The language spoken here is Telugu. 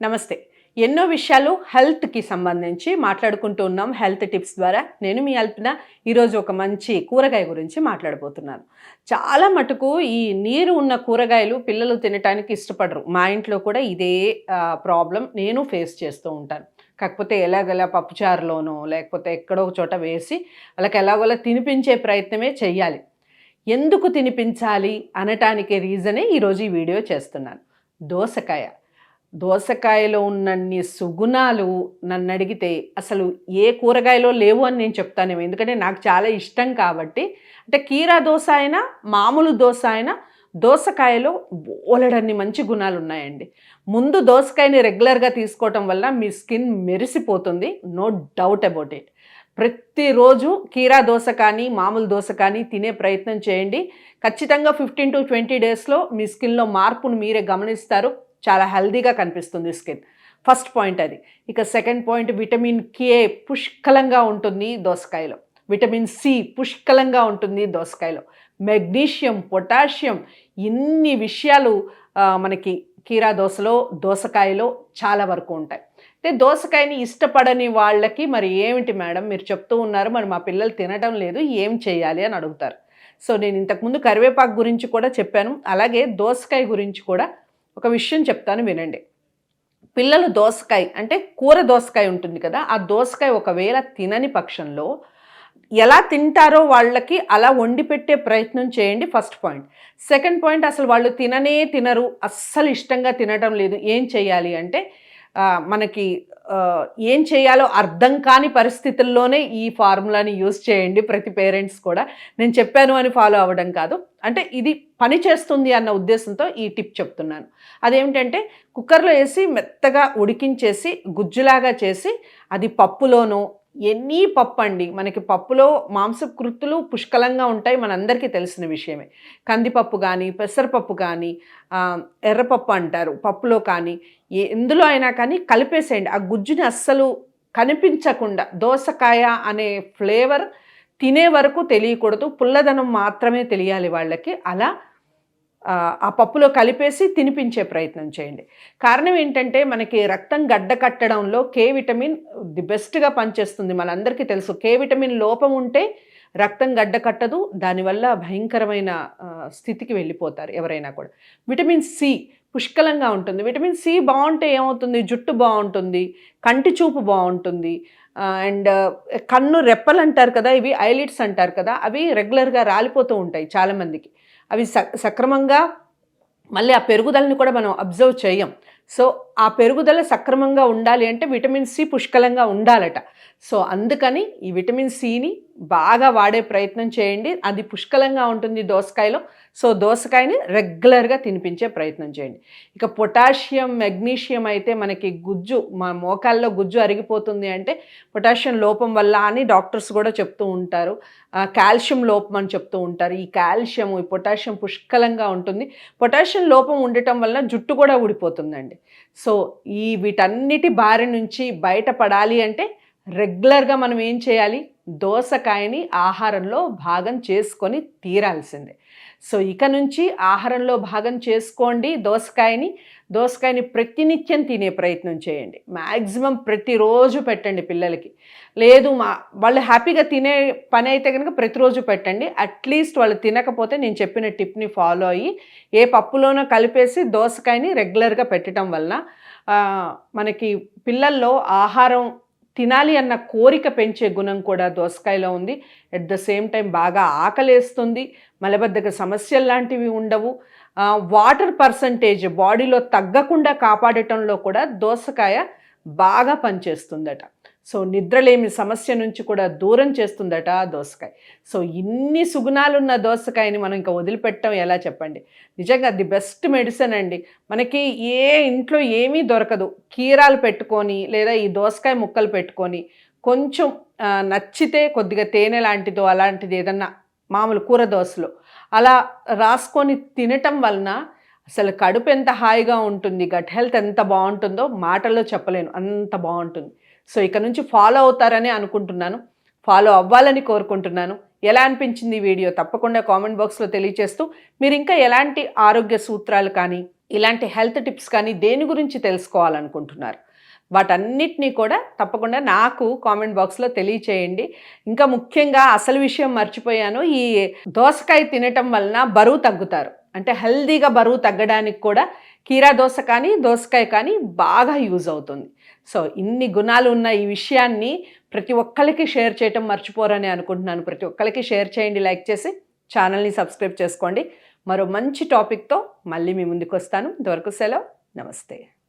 నమస్తే. ఎన్నో విషయాలు హెల్త్కి సంబంధించి మాట్లాడుకుంటూ ఉన్నాం. హెల్త్ టిప్స్ ద్వారా నేను మీ అల్పిన ఈరోజు ఒక మంచి కూరగాయ గురించి మాట్లాడబోతున్నాను. చాలా మటుకు ఈ నీరు ఉన్న కూరగాయలు పిల్లలు తినటానికి ఇష్టపడరు. మా ఇంట్లో కూడా ఇదే ప్రాబ్లం నేను ఫేస్ చేస్తూ ఉంటాను. కాకపోతే ఎలాగలా పప్పుచారులోనో లేకపోతే ఎక్కడో ఒక చోట వేసి వాళ్ళకి ఎలాగోలా తినిపించే ప్రయత్నమే చెయ్యాలి. ఎందుకు తినిపించాలి? అనటానికి రీజనే ఈరోజు ఈ వీడియో చేస్తున్నాను. దోసకాయ. దోసకాయలో ఉన్నన్ని సుగుణాలు నన్ను అడిగితే అసలు ఏ కూరగాయలో లేవు అని నేను చెప్తానేమో ఎందుకంటే నాకు చాలా ఇష్టం కాబట్టి. అంటే కీరా దోశ అయినా మామూలు దోశ అయినా దోసకాయలో బోలెడన్ని మంచి గుణాలు ఉన్నాయండి. ముందు దోసకాయని రెగ్యులర్గా తీసుకోవటం వల్ల మీ skin మెరిసిపోతుంది. No doubt about it. ప్రతిరోజు కీరా దోశ కానీ మామూలు దోశ కానీ తినే ప్రయత్నం చేయండి. ఖచ్చితంగా ఫిఫ్టీన్ టు ట్వంటీ డేస్లో మీ స్కిన్లో మార్పును మీరే గమనిస్తారు. చాలా హెల్దీగా కనిపిస్తుంది స్కిన్. ఫస్ట్ పాయింట్ అది. ఇక సెకండ్ పాయింట్ విటమిన్ కే పుష్కలంగా ఉంటుంది దోసకాయలో. విటమిన్ సి పుష్కలంగా ఉంటుంది దోసకాయలో. మెగ్నీషియం పొటాషియం ఇన్ని విషయాలు మనకి కీరా దోశలో దోసకాయలో చాలా వరకు ఉంటాయి. అయితే దోసకాయని ఇష్టపడని వాళ్ళకి మరి ఏమిటి మేడం? మీరు చెప్తూ ఉన్నారు మరి మా పిల్లలు తినడం లేదు ఏం చేయాలి అని అడుగుతారు. సో నేను ఇంతకుముందు కరివేపాకు గురించి కూడా చెప్పాను. అలాగే దోసకాయ గురించి కూడా ఒక విషయం చెప్తాను వినండి. పిల్లలు దోసకాయ అంటే కూర దోసకాయ ఉంటుంది కదా ఆ దోసకాయ ఒకవేళ తినని పక్షంలో ఎలా తింటారో వాళ్ళకి అలా వండి పెట్టే ప్రయత్నం చేయండి ఫస్ట్ పాయింట్. సెకండ్ పాయింట్ అసలు వాళ్ళు తిననే తినరు అస్సలు ఇష్టంగా తినడం లేదు. ఏం చేయాలి అంటే మనకి ఏం చేయాలో అర్థం కాని పరిస్థితుల్లోనే ఈ ఫార్ములాని యూజ్ చేయండి ప్రతి పేరెంట్స్ కూడా. నేను చెప్పాను అని ఫాలో అవ్వడం కాదు. అంటే ఇది పని చేస్తుంది అన్న ఉద్దేశంతో ఈ టిప్ చెప్తున్నాను. అదేమిటంటే కుక్కర్లో వేసి మెత్తగా ఉడికించేసి గుజ్జులాగా చేసి అది పప్పులోనూ ఎన్ని పప్పు అండి మనకి పప్పులో మాంసకృతులు పుష్కలంగా ఉంటాయి. మనందరికీ తెలిసిన విషయమే. కందిపప్పు కానీ పెసరపప్పు కానీ ఎర్రపప్పు అంటారు. పప్పులో కానీ ఎందులో అయినా కానీ కలిపేసేయండి. ఆ గుజ్జుని అస్సలు కనిపించకుండా దోసకాయ అనే ఫ్లేవర్ తినే వరకు తెలియకూడదు. పుల్లదనం మాత్రమే తెలియాలి వాళ్ళకి. అలా ఆ, పప్పులో కలిపేసి తినిపించే ప్రయత్నం చేయండి. కారణం ఏంటంటే మనకి రక్తం గడ్డ కట్టడంలో కే విటమిన్ ది బెస్ట్గా పనిచేస్తుంది. మనందరికీ తెలుసు కే విటమిన్ లోపం ఉంటే రక్తం గడ్డ కట్టదు దానివల్ల భయంకరమైన స్థితికి వెళ్ళిపోతారు ఎవరైనా కూడా. విటమిన్ సి పుష్కలంగా ఉంటుంది. విటమిన్ సి బాగుంటే ఏమవుతుంది? జుట్టు బాగుంటుంది కంటి చూపు బాగుంటుంది అండ్ కన్ను రెప్పలు అంటారు కదా ఇవి ఐలిట్స్ అంటారు కదా అవి రెగ్యులర్గా రాలిపోతూ ఉంటాయి చాలామందికి. అవి స సక్రమంగా మళ్ళీ ఆ పెరుగుదలని కూడా మనం అబ్జర్వ్ చేయం. సో ఆ పెరుగుదల సక్రమంగా ఉండాలి అంటే విటమిన్ సి పుష్కలంగా ఉండాలట. సో అందుకని ఈ విటమిన్ సిని బాగా వాడే ప్రయత్నం చేయండి. అది పుష్కలంగా ఉంటుంది దోసకాయలో. సో దోసకాయని రెగ్యులర్గా తినిపించే ప్రయత్నం చేయండి. ఇక పొటాషియం మెగ్నీషియం అయితే మనకి గుజ్జు మా మోకాల్లో గుజ్జు అరిగిపోతుంది అంటే పొటాషియం లోపం వల్ల అని డాక్టర్స్ కూడా చెప్తూ ఉంటారు. కాల్షియం లోపం అని చెప్తూ ఉంటారు. ఈ కాల్షియం ఈ పొటాషియం పుష్కలంగా ఉంటుంది. పొటాషియం లోపం ఉండటం వల్ల జుట్టు కూడా ఊడిపోతుందండి. సో ఈ వీటన్నిటి బారి నుంచి బయటపడాలి అంటే రెగ్యులర్గా మనం ఏం చేయాలి? దోసకాయని ఆహారంలో భాగం చేసుకొని తీరాల్సిందే. సో ఇక నుంచి ఆహారంలో భాగం చేసుకోండి దోసకాయని. దోసకాయని ప్రతినిత్యం తినే ప్రయత్నం చేయండి. మ్యాక్సిమం ప్రతిరోజు పెట్టండి పిల్లలకి. లేదు మా వాళ్ళు హ్యాపీగా తినే పని అయితే కనుక ప్రతిరోజు పెట్టండి. అట్లీస్ట్ వాళ్ళు తినకపోతే నేను చెప్పిన టిప్ని ఫాలో అయ్యి ఏ పప్పులోనో కలిపేసి దోసకాయని రెగ్యులర్గా పెట్టడం వలన మనకి పిల్లల్లో ఆహారం తినాలి అన్న కోరిక పెంచే గుణం కూడా దోసకాయలో ఉంది. ఎట్ ద సేమ్ టైం బాగా ఆకలేస్తుంది. మలబద్ధక సమస్యలు లాంటివి ఉండవు. వాటర్ పర్సంటేజ్ బాడీలో తగ్గకుండా కాపాడటంలో కూడా దోసకాయ బాగా పనిచేస్తుందట. సో నిద్రలేమి సమస్య నుంచి కూడా దూరం చేస్తుందట ఆ దోసకాయ. సో ఇన్ని సుగుణాలున్న దోసకాయని మనం ఇంకా వదిలిపెట్టడం ఎలా చెప్పండి? నిజంగా ది బెస్ట్ మెడిసిన్ అండి. మనకి ఏ ఇంట్లో ఏమీ దొరకదు. కీరాలు పెట్టుకొని లేదా ఈ దోసకాయ ముక్కలు పెట్టుకొని కొంచెం నచ్చితే కొద్దిగా తేనె లాంటిదో అలాంటిది ఏదన్నా మామూలు కూర దోశలో అలా రాసుకొని తినటం వలన అసలు కడుపు ఎంత హాయిగా ఉంటుంది గట్ హెల్త్ ఎంత బాగుంటుందో మాటల్లో చెప్పలేను. అంత బాగుంటుంది. సో ఇక నుంచి ఫాలో అవుతారని అనుకుంటున్నాను. ఫాలో అవ్వాలని కోరుకుంటున్నాను. ఎలా అనిపించింది వీడియో? తప్పకుండా కామెంట్ బాక్స్లో తెలియచేస్తూ మీరు ఇంకా ఎలాంటి ఆరోగ్య సూత్రాలు కానీ ఇలాంటి హెల్త్ టిప్స్ కానీ దేని గురించి తెలుసుకోవాలనుకుంటున్నారు? వాటన్నిటినీ కూడా తప్పకుండా నాకు కామెంట్ బాక్స్లో తెలియచేయండి. ఇంకా ముఖ్యంగా అసలు విషయం మర్చిపోయాను. ఈ దోసకాయ తినటం వలన బరువు తగ్గుతారు. అంటే హెల్దీగా బరువు తగ్గడానికి కూడా కీరా దోస కానీ దోసకాయ కానీ బాగా యూజ్ అవుతుంది. సో ఇన్ని గుణాలు ఉన్న ఈ విషయాన్ని ప్రతి ఒక్కరికి షేర్ చేయటం మర్చిపోరని అనుకుంటున్నాను. ప్రతి ఒక్కరికి షేర్ చేయండి లైక్ చేసి ఛానల్ని సబ్స్క్రైబ్ చేసుకోండి. మరో మంచి టాపిక్తో మళ్ళీ మీ ముందుకు వస్తాను. ఇంతవరకు సెలవు. నమస్తే.